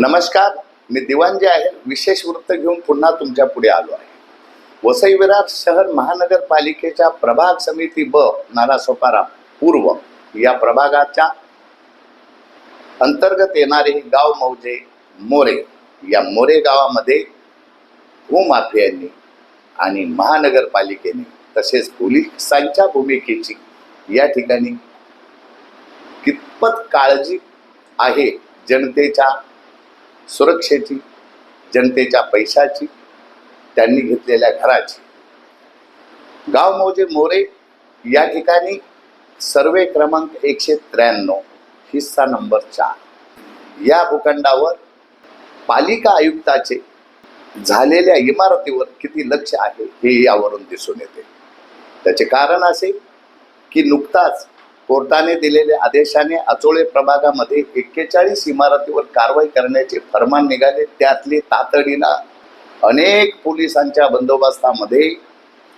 नमस्कार मी दिवाणजी आहे. विशेष वृत्त घेऊन पुन्हा तुमच्यापुढे आलो आहे. वसई विरार शहर महानगरपालिकेच्या प्रभाग समिती ब नालासोपारा पूर्व या प्रभागाच्या अंतर्गत येणारे गाव मौजे मोरे. या मोरे गावामध्ये भूमाफियांनी आणि महानगरपालिकेने तसेच पोलिसांच्या भूमिकेची या ठिकाणी कितपत काळजी आहे जनतेच्या सुरक्षेची जनतेच्या पैशाची त्यांनी घेतलेल्या घराची. गाव मौजे मोरे या ठिकाणी सर्वे क्रमांक एकशे त्र्याण्णव हिस्सा नंबर चार. या भूखंडावर पालिका आयुक्ताचे झालेल्या इमारतीवर किती लक्ष आहे हे यावरून दिसून येते. त्याचे कारण असे की नुकताच कोर्टाने दिलेल्या आदेशाने अचोळे प्रभागामध्ये एक्केचाळीस इमारतीवर कारवाई करण्याचे फरमान निघाले. त्यातले तातडीला अनेक पोलिसांच्या बंदोबस्तामध्ये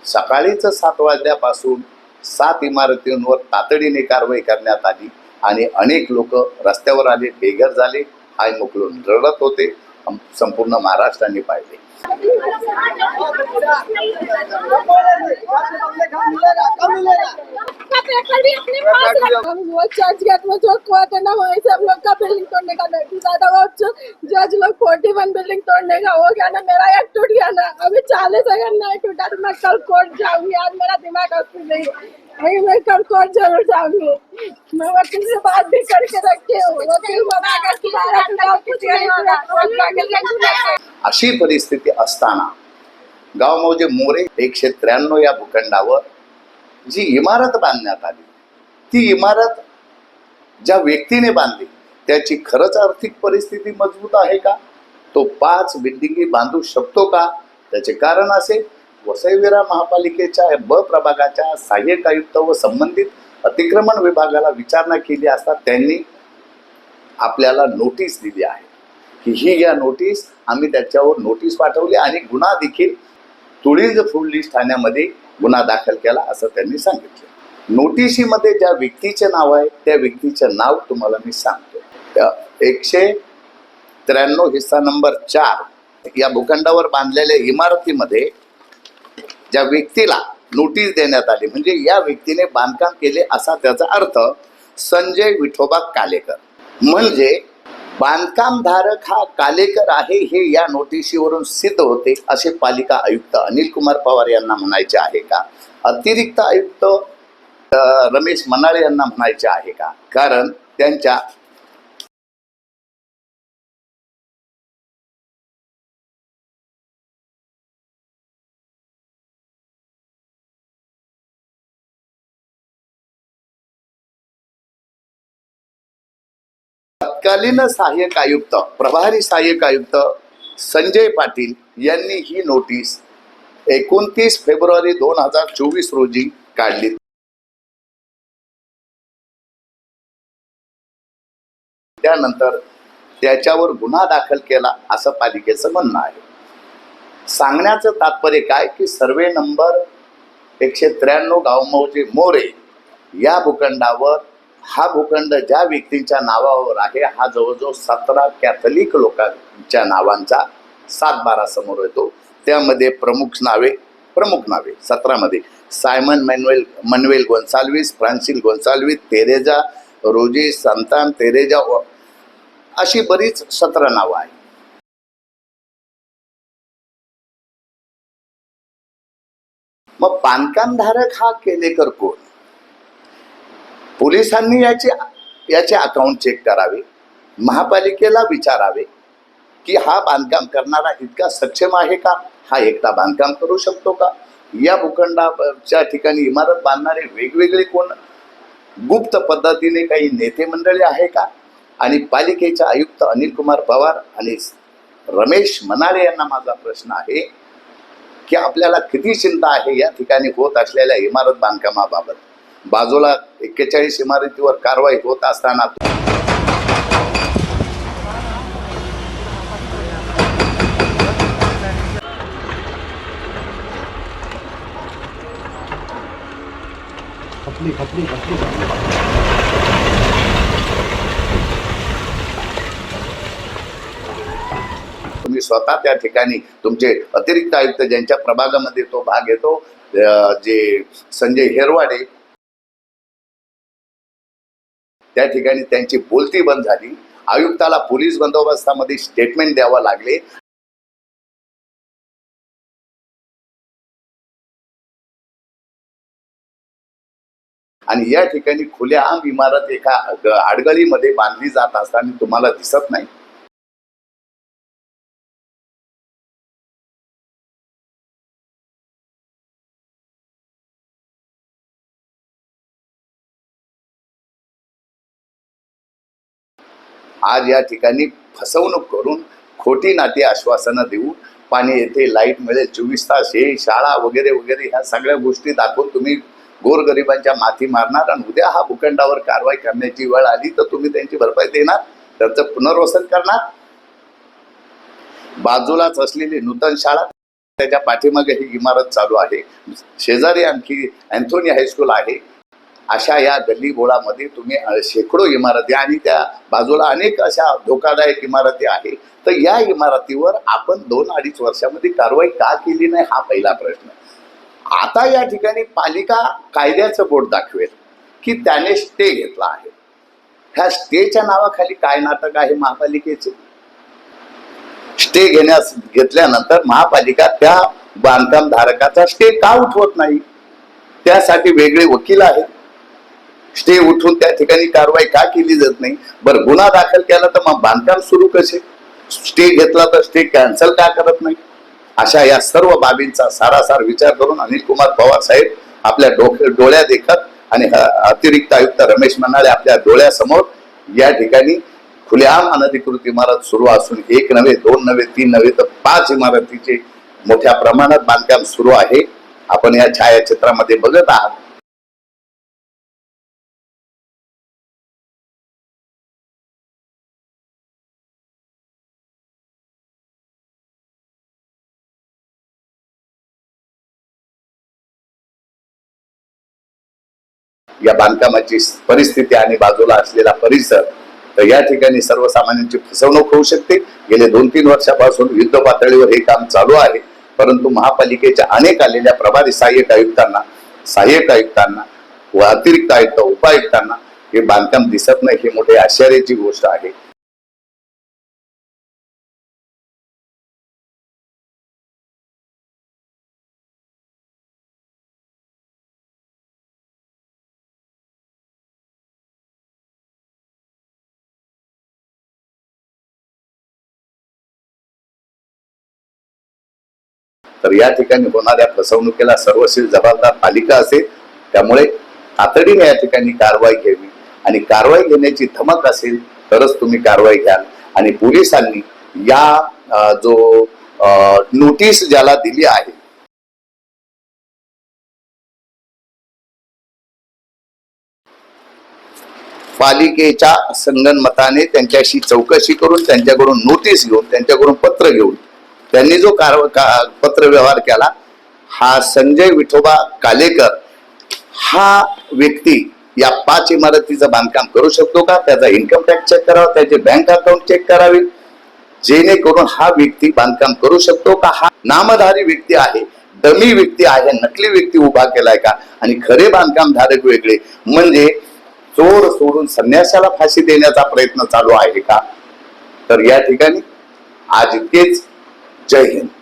सकाळीच सात वाजल्यापासून सात इमारतींवर तातडीने कारवाई करण्यात आली आणि अनेक लोक रस्त्यावर आले बेघर झाले. हाय मोकलून रडत होते. संपूर्ण महाराष्ट्राने पाहिले. पेपर भी अपने पास रखा। हम वो चर्च गेट में जो कोर्ट है ना वहीं से हम लोग का बिल्डिंग तोड़ने का नोटिस आया वो जो जज लोग फोर्टी वन बिल्डिंग तोड़ने का हो गया ना मेरा एक टूट गया ना। अभी चालीस अगर नहीं टूटा तो मैं कल कोर्ट जाऊँगी। आज मेरा दिमाग अस्थिर नहीं है। अभी मैं कल कोर्ट ज़रूर जाऊँगी। मैं वकील से बात भी करके रखी हूँ। वकील बना कर लेके अशी परिस्थिती असताना गाव मोरे एकशे त्र्याण्णव या भूखंडावर जी इमारत बांधण्यात आली ती इमारत ज्या व्यक्तीने बांधली त्याची खरंच आर्थिक परिस्थिती मजबूत आहे का? तो पाच बिल्डिंगी बांधू शकतो का? त्याचे कारण असे वसईविरा महापालिकेच्या ब प्रभागाच्या सहाय्यक आयुक्त व संबंधित अतिक्रमण विभागाला विचारणा केली असता त्यांनी आपल्याला नोटीस दिली आहे. की ही या नोटीस आम्ही त्याच्यावर नोटीस पाठवली आणि गुन्हा देखील तुळीज पोलीस ठाण्यामध्ये गुन्हा दाखल केला असं त्यांनी सांगितलं. नोटिशीमध्ये ज्या व्यक्तीचे नाव आहे त्या व्यक्तीचं नाव तुम्हाला मी सांगतो. एकशे त्र्याण्णव हिस्सा नंबर चार या भूखंडावर बांधलेल्या इमारतीमध्ये ज्या व्यक्तीला नोटीस देण्यात आली म्हणजे या व्यक्तीने बांधकाम केले असा त्याचा अर्थ संजय विठोबा कालेकर. म्हणजे बांधकामधारक हा कालेकर आहे हे या नोटिशीवरून सिद्ध होते असे पालिका आयुक्त अनिल कुमार पवार यांना म्हणायचे आहे का? अतिरिक्त आयुक्त रमेश मनाळे यांना म्हणायचे आहे का? कारण त्यांच्या तत्कालीन सहाय्यक आयुक्त प्रभारी सहाय्यक आयुक्त संजय पाटील यांनी ही नोटीस एकोणतीस फेब्रुवारी दोन हजार चोवीस रोजी काढली. त्यानंतर त्याच्यावर गुन्हा दाखल केला असं पालिकेचं म्हणणं आहे. सांगण्याचं तात्पर्य काय की सर्वे नंबर एकशे त्र्याण्णव गावमौजे मोरे या भूखंडावर हा भूखंड ज्या व्यक्तींच्या नावावर आहे हा जवळजवळ सतरा कॅथलिक लोकांच्या नावांचा सात बारा समोर येतो. त्यामध्ये प्रमुख नावे प्रमुख नावे सतरामध्ये. Simon Manuel Manvel Gonsalves Francis Gonsalves Teresa Rosy Santan Teresa व- अशी बरीच सतरा नावं आहेत. मग बांधकामधारक हा केलेकर कोण? पोलिसांनी याचे याचे अकाउंट चेक करावे. महापालिकेला विचारावे की हा बांधकाम करणारा इतका सक्षम आहे का? हा एकटा बांधकाम करू शकतो का? या भूखंडाच्या ठिकाणी इमारत बांधणारे वेगवेगळे कोण? गुप्त पद्धतीने काही नेते मंडळी आहे का? आणि पालिकेचे आयुक्त अनिल कुमार पवार आणि रमेश मनाळे यांना माझा प्रश्न आहे की आपल्याला किती चिंता आहे या ठिकाणी होत असलेल्या इमारत बांधकामाबाबत? बाजूला एक्केचाळीस इमारतीवर कारवाई होत असताना खपली खपली खपली. खपली स्वतः त्या ठिकाणी तुमचे अतिरिक्त आयुक्त ज्यांच्या प्रभागामध्ये तो भाग येतो जे संजय हेरवाडे त्या ठिकाणी त्यांची बोलती बंद झाली. आयुक्ताला पोलीस बंदोबस्तामध्ये स्टेटमेंट द्यावं लागले. आणि या ठिकाणी खुल्या आम इमारत एका ग- आडगळीमध्ये बांधली जात असताना तुम्हाला दिसत नाही. आज या ठिकाणी फसवणूक करून खोटी नाती आश्वासनं देऊन पाणी येते लाइट मिळेल चोवीस तास हे शाळा वगैरे वगैरे ह्या सगळ्या गोष्टी दाखवून तुम्ही गोरगरिबांच्या माथी मारणार आणि उद्या हा भूखंडावर कारवाई करण्याची वेळ आली तर तुम्ही त्यांची भरपाई देणार त्यांचं पुनर्वसन करणार. बाजूलाच असलेली नूतन शाळा त्याच्या पाठीमागे ही इमारत चालू आहे. शेजारी आणखी अँथोनी हायस्कूल आहे. अशा या गल्ली बोळामध्ये तुम्ही शेकडो इमारती आणि त्या बाजूला अनेक अशा धोकादायक इमारती आहे. तर या इमारतीवर आपण दोन अडीच वर्षामध्ये कारवाई का केली नाही हा पहिला प्रश्न. आता या ठिकाणी पालिका कायद्याचं बोट दाखवेल की त्याने स्टे घेतला आहे. ह्या स्टेच्या नावाखाली काय नाटक आहे महापालिकेचे? स्टे घेण्यास घेतल्यानंतर महापालिका त्या बांधकाम धारकाचा स्टे का उठवत नाही? त्यासाठी वेगळे वकील आहेत. स्टे उठून त्या ठिकाणी कारवाई का केली जात नाही? बरं गुन्हा दाखल केला तर मग बांधकाम सुरू कसे? स्टे घेतला तर स्टे कॅन्सल का करत नाही? अशा या सर्व बाबींचा सारासार विचार करून अनिल कुमार पवार साहेब आपल्या डोक्या डोळ्या देखत आणि अतिरिक्त आयुक्त रमेश मनाळे आपल्या डोळ्यासमोर या ठिकाणी खुलेआम अनधिकृत इमारत सुरू असून एक नव्हे दोन नव्हे तीन नव्हे तर पाच इमारतीचे मोठ्या प्रमाणात बांधकाम सुरू आहे. आपण या छायाचित्रामध्ये बघत आहात. या बांधकामाची परिस्थिती आणि बाजूला असलेला परिसर तर या ठिकाणी सर्वसामान्यांची फसवणूक होऊ शकते. गेले दोन तीन वर्षापासून युद्ध पातळीवर हे काम चालू आहे. परंतु महापालिकेच्या अनेक आलेल्या प्रभारी सहाय्यक आयुक्तांना सहाय्यक आयुक्तांना व अतिरिक्त आयुक्त उपायुक्तांना हे बांधकाम दिसत नाही ही मोठी आश्चर्याची गोष्ट आहे. तर या ठिकाणी होणाऱ्या फसवणुकीला सर्वशील जबाबदार पालिका असेल. त्यामुळे तातडीने या ठिकाणी कारवाई घ्यावी. आणि कारवाई घेण्याची धमक असेल तरच तुम्ही कारवाई घ्याल. आणि पोलिसांनी या जो नोटीस ज्याला दिली आहे पालिकेच्या संगणमताने त्यांच्याशी चौकशी करून त्यांच्याकडून नोटीस घेऊन त्यांच्याकडून पत्र घेऊन त्यांनी जो कार का- पत्र व्यवहार केला हा संजय विठोबा कालेकर हा व्यक्ती या पाच इमारतीचं बांधकाम करू शकतो का? त्याचा इन्कम टॅक्स चेक करावा त्याचे बँक अकाउंट चेक करावे. जेणेकरून हा व्यक्ती बांधकाम करू शकतो का? हा नामधारी व्यक्ती आहे डमी व्यक्ती आहे नकली व्यक्ती उभा केलाय का? आणि खरे बांधकाम धारक वेगळे. म्हणजे चोर सोडून संन्यासाला फाशी देण्याचा प्रयत्न चालू आहे का? तर या ठिकाणी आज इतकेच. जय हिंद